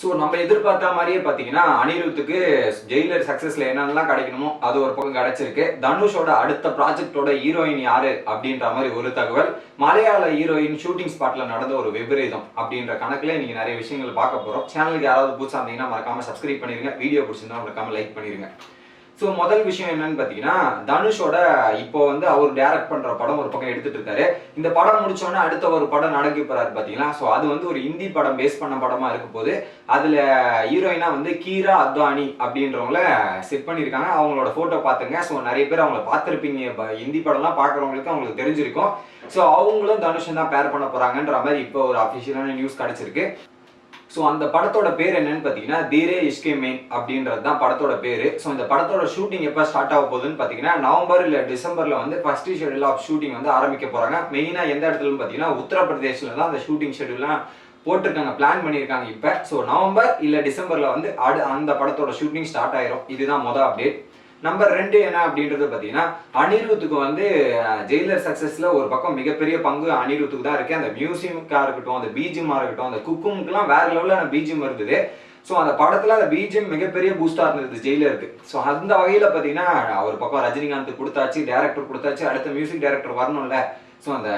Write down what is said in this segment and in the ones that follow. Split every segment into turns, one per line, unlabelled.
So நம்ம எதிர்பார்த்த மாதிரியே பார்த்தீங்கன்னா அனிருத்துக்கு ஜெயிலர் சக்ஸஸ்ல என்னென்னலாம் கிடைக்கணுமோ அது ஒரு பக்கம் கிடைச்சிருக்கு. தனுஷோட அடுத்த ப்ராஜெக்டோட ஹீரோயின் யாரு அப்படின்ற மாதிரி ஒரு தகவல். மலையாள ஹீரோயின் ஷூட்டிங் ஸ்பாட்ல நடந்த ஒரு விபரீதம் அப்படின்ற கணக்கில் இன்னைக்கு நிறைய விஷயங்கள் பார்க்க போறோம். சேனலுக்கு யாராவது புதுசாக இருந்தீங்கன்னா மறக்காம சப்ஸ்கிரைப் பண்ணிருங்க. வீடியோ பிடிச்சிருந்தா மறக்காம லைக் பண்ணிருங்க. ஸோ முதல் விஷயம் என்னன்னு பார்த்தீங்கன்னா தனுஷோட இப்போ வந்து அவர் டைரக்ட் பண்ற படம் ஒரு பக்கம் எடுத்துட்டு இருக்காரு. இந்த படம் முடிச்சோடனே அடுத்த ஒரு படம் நடக்க போறாரு பார்த்தீங்களா? ஸோ அது வந்து ஒரு ஹிந்தி படம் பேஸ் பண்ண படமா இருக்க போது அதுல ஹீரோயினா வந்து கீரா அத்வானி அப்படின்றவங்கள செட் பண்ணியிருக்காங்க. அவங்களோட போட்டோ பார்த்துங்க. ஸோ நிறைய பேர் அவங்கள பார்த்துருப்பீங்க. ஹிந்தி படம்லாம் பார்க்குறவங்களுக்கு அவங்களுக்கு தெரிஞ்சிருக்கும். ஸோ அவங்களும் தனுஷன் தான் பேர் பண்ண போறாங்கன்ற மாதிரி இப்போ ஒரு அஃபிஷியலான நியூஸ் கிடைச்சிருக்கு. ஸோ அந்த படத்தோட பேர் என்னன்னு பார்த்தீங்கன்னா தீரே இஷ்கே மெயின் அப்படின்றது தான் படத்தோட பேர். ஸோ இந்த படத்தோட ஷூட்டிங் எப்போ ஸ்டார்ட் ஆக போகுதுன்னு பார்த்தீங்கன்னா நவம்பர் இல்லை டிசம்பரில் வந்து ஃபர்ஸ்ட் ஷெடியூல் ஆஃப் ஷூட்டிங் வந்து ஆரம்பிக்க போகிறாங்க மெயினாக எந்த இடத்துலன்னு பார்த்தீங்கன்னா உத்தரப்பிரதேசில் தான் அந்த ஷூட்டிங் ஷெடியூல்லாம் போட்டிருக்காங்க பிளான் பண்ணியிருக்காங்க இப்போ. ஸோ நவம்பர் இல்லை டிசம்பரில் வந்து அடு அந்த படத்தோட ஷூட்டிங் ஸ்டார்ட் ஆயிரும். இதுதான் மொதல் அப்டேட் நம்பர் ரெண்டு என்ன அப்படின்றது பார்த்தீங்கன்னா அனிருத்துக்கு வந்து ஜெயிலர் சக்சஸ்ல ஒரு பக்கம் மிகப்பெரிய பங்கு அனிருத்துக்கு தான் இருக்கு. அந்த மியூசியமுக்காக இருக்கட்டும் அந்த பீஜிமா இருக்கட்டும் அந்த குக்குமுக்கெல்லாம் வேற லெவலில் பீஜியம் இருந்தது. ஸோ அந்த படத்தில் அந்த பீஜியம் மிகப்பெரிய பூஸ்டாக இருந்தது ஜெயிலருக்கு. ஸோ அந்த வகையில் பார்த்தீங்கன்னா ஒரு பக்கம் ரஜினிகாந்த் கொடுத்தாச்சு டேரக்டர் கொடுத்தாச்சு அடுத்த மியூசிக் டைரக்டர் வரணும்ல. ஸோ அந்த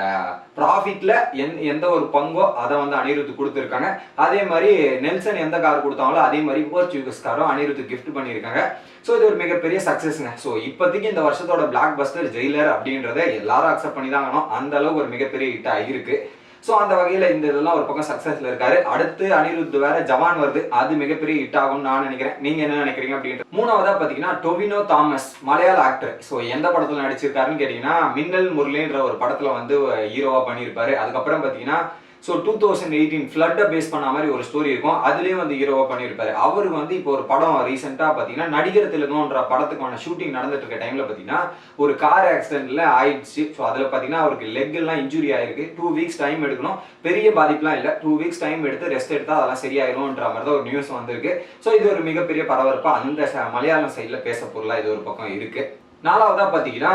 ப்ராஃபிட்டில் எந் எந்த ஒரு பங்கோ அதை வந்து அனிருத்து கொடுத்துருக்காங்க. அதே மாதிரி நெல்சன் எந்த கார் கொடுத்தாங்களோ அதே மாதிரி போர்ச்சுகஸ் காரும் அனிருத்து கிஃப்ட் பண்ணியிருக்காங்க. ஸோ இது ஒரு மிகப்பெரிய சக்ஸஸ்ங்க ஸோ இப்போதைக்கு இந்த வருஷத்தோட பிளாக் பஸ்டர் ஜெயிலர் அப்படின்றத எல்லாரும் அக்செப்ட் பண்ணி தான் ஆகணும். அந்த அளவுக்கு ஒரு மிகப்பெரிய ஹிட் ஆகியிருக்கு ஸோ அந்த வகையில் இந்த இதெல்லாம் ஒரு பக்கம் சக்ஸஸ்ல இருக்காரு. அடுத்து அனிருத் வேற ஜவான் வருது. அது மிகப்பெரிய ஹிட் ஆகும்னு நான் நினைக்கிறேன். நீங்க என்ன நினைக்கிறீங்க அப்படின்ற மூணாவதா பாத்தீங்கன்னா டொவினோ தாமஸ் மலையாள ஆக்டர் ஸோ எந்த படத்துல நடிச்சிருக்காருன்னு கேட்டீங்கன்னா மின்னல் முரளின்ற ஒரு படத்துல வந்து ஹீரோவா பண்ணியிருப்பாரு. அதுக்கப்புறம் பாத்தீங்கன்னா ஸோ டூ தௌசண்ட் எயிட்டீன் ஃப்ளட்டை பேஸ் பண்ண மாதிரி ஒரு ஸ்டோரி இருக்கும். அதுலேயும் வந்து ஹீரோவாக பண்ணியிருப்பாரு. அவர் வந்து இப்போ ஒரு படம் ரீசெண்டாக பார்த்தீங்கன்னா நடிகர் திலகம்ன்ற படத்துக்கான ஷூட்டிங் நடந்துட்டு இருக்க டைமில் பார்த்தீங்கன்னா ஒரு கார் ஆக்சிடென்ட்ல ஆயிடுச்சு. ஸோ அதில் பார்த்தீங்கன்னா அவருக்கு லெக் எல்லாம் இன்ஜுரி ஆயிருக்கு. டூ வீக்ஸ் டைம் எடுக்கணும். பெரிய பாதிப்புலாம் இல்லை. டூ வீக்ஸ் டைம் எடுத்து ரெஸ்ட் எடுத்தால் அதெல்லாம் சரியாயிரும்ன்ற மாதிரி தான் ஒரு நியூஸ் வந்திருக்கு. ஸோ இது ஒரு மிகப்பெரிய பரபரப்பாக அந்த ச- மலையாளம் சைடில் பேச பொருளாக இது ஒரு பக்கம் இருக்குது நாலாவதாக பார்த்தீங்கன்னா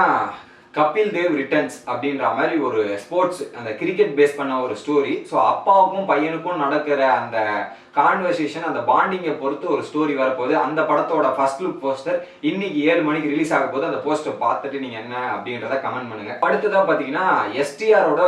கபில் தேவ் ரிட்டர்ன்ஸ் அப்படின்ற மாதிரி ஒரு ஸ்போர்ட்ஸ் அந்த கிரிக்கெட் பேஸ் பண்ண ஒரு ஸ்டோரி ஸோ அப்பாவுக்கும் பையனுக்கும் நடக்கிற அந்த கான்வர்சேஷன் அந்த பாண்டிங்கை பொறுத்து ஒரு ஸ்டோரி வரப்போகுது. அந்த படத்தோட ஃபர்ஸ்ட் லுக் போஸ்டர் இன்னைக்கு ஏழு மணிக்கு ரிலீஸ் ஆக போது அந்த போஸ்டர் பார்த்துட்டு நீங்கள் என்ன அப்படின்றத கமெண்ட் பண்ணுங்க. அடுத்ததாக பார்த்தீங்கன்னா எஸ்டிஆரோட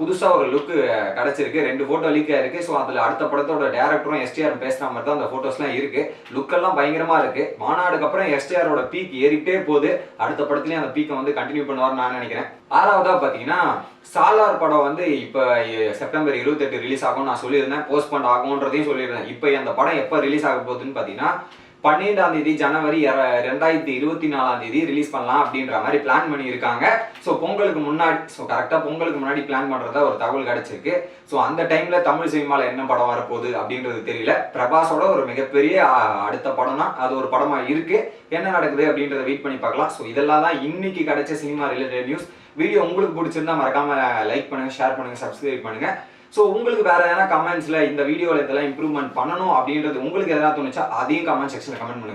புதுசாக ஒரு லுக் கிடச்சிருக்கு. ரெண்டு ஃபோட்டோ லீக் ஆயிருக்கு. ஸோ அதில் அடுத்த படத்தோட டேரக்டரும் எஸ்டிஆர் பேசுகிற மாதிரி தான் அந்த ஃபோட்டோஸ்லாம் இருக்கு. லுக்கெல்லாம் பயங்கரமாக இருக்கு. மாநாடுக்கு அப்புறம் எஸ்டிஆரோட பீக் ஏறிட்டே போகுது. அடுத்த படத்துலேயும் அந்த பீக்கை வந்து கண்டினியூ பண்ணுவாங்க. வரும்னு நான் நினைக்கிறேன். ஆறாவதாக பாத்தீங்கன்னா சாலார் படம் வந்து இப்போ செப்டம்பர் இருபத்தெட்டு ரிலீஸ் ஆகும்னு நான் சொல்லியிருந்தேன். போஸ்ட்பண்ட் ஆகும்ன்றதையும் சொல்லியிருந்தேன். இப்போ அந்த படம் எப்போ ரிலீஸ் ஆக போகுதுன்னு பார்த்தீங்கன்னா பன்னிரெண்டாம் தேதி ஜனவரி ரெண்டாயிரத்தி இருபத்தி நாலாம் தேதி ரிலீஸ் பண்ணலாம் அப்படின்ற மாதிரி பிளான் பண்ணியிருக்காங்க. ஸோ பொங்கலுக்கு முன்னாடி ஸோ கரெக்டாக பொங்கலுக்கு முன்னாடி பிளான் பண்ணுறதா ஒரு தகவல் கிடைச்சிருக்கு. ஸோ அந்த டைம்ல தமிழ் சினிமாவில் என்ன படம் வரப்போகுது அப்படின்றது தெரியல. பிரபாஸோட ஒரு மிகப்பெரிய அடுத்த அடுத்த படம்னா அது ஒரு படமாக இருக்கு. என்ன நடக்குது அப்படின்றத வெயிட் பண்ணி பார்க்கலாம். ஸோ இதெல்லாம் தான் இன்னைக்கு கிடைச்ச சினிமா ரிலேட்டட் நியூஸ் வீடியோ உங்களுக்கு பிடிச்சிருந்தா மறக்காம லைக் பண்ணுங்க ஷேர் பண்ணுங்க சப்ஸ்கிரைப் பண்ணுங்க. ஸோ உங்களுக்கு வேற எதனா கமெண்ட்ஸ்ல இந்த வீடியோவில் இதெல்லாம் இம்ப்ரூவ்மெண்ட் பண்ணணும் அப்படின்றது உங்களுக்கு எதனா தோணுச்சா அதையும் கமெண்ட் செக்ஷன்ல கமெண்ட் பண்ணுங்க.